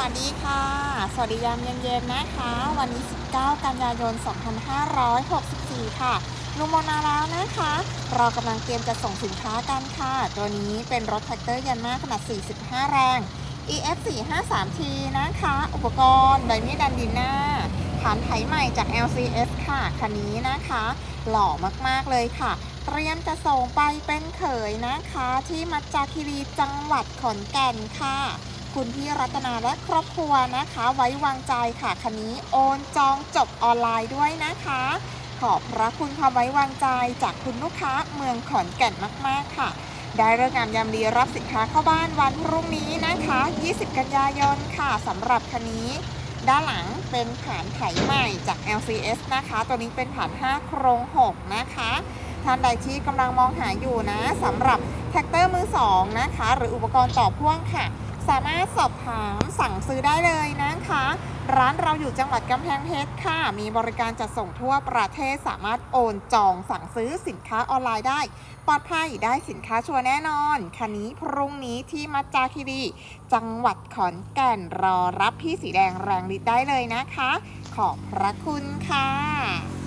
วัสดีค่ะ สวัสดียามเย็นๆนะคะ วันนี้ 19 กันยายน 2564 ค่ะลุงโมนาแล้วนะคะ เรากำลังเตรียมจะส่งสินค้ากันค่ะ ตัวนี้เป็นรถแท็กเตอร์ยันมาขนาด 45 แรง EF 453T นะคะ อุปกรณ์ใบมีดดันดินหน้าฐานไถใหม่จาก LCS ค่ะ คันนี้นะคะ หล่อมากๆเลยค่ะ เตรียมจะส่งไปเป็นเขยนะคะ ที่มัจจาคีรีจังหวัดขอนแก่นค่ะ คุณพี่รัตนาและครอบครัวนะคะ ไว้วางใจค่ะคันนี้โอนจองจบออนไลน์ด้วยนะคะ ขอบพระคุณความไว้วางใจจากคุณลูกค้าเมืองขอนแก่นมาก ๆ ค่ะ ได้เรื่องงามยามดีรับสินค้าเข้าบ้านวันพรุ่งนี้นะคะ 20 กันยายนค่ะสำหรับคันนี้ ด้านหลังเป็นผานไถใหม่จาก LCS นะคะ ตัวนี้เป็นผาน 5 โครง 6 นะคะท่านใดที่กำลังมองหาอยู่นะสำหรับแท็กเตอร์มือ2นะคะ หรืออุปกรณ์ต่อพ่วงค่ะ สามารถสอบถามสั่งซื้อได้เลยนะคะ ร้านเราอยู่จังหวัดกำแพงเพชรค่ะ มีบริการจัดส่งทั่วประเทศสามารถโอนจองสั่งซื้อสินค้าออนไลน์ได้ ปลอดภัยได้สินค้าชัวร์แน่นอน คันนี้พรุ่งนี้ที่มัจจาคีรี จังหวัดขอนแก่นรอรับพี่สีแดงแรงฤทธิ์ได้เลยนะคะ ขอบพระคุณค่ะ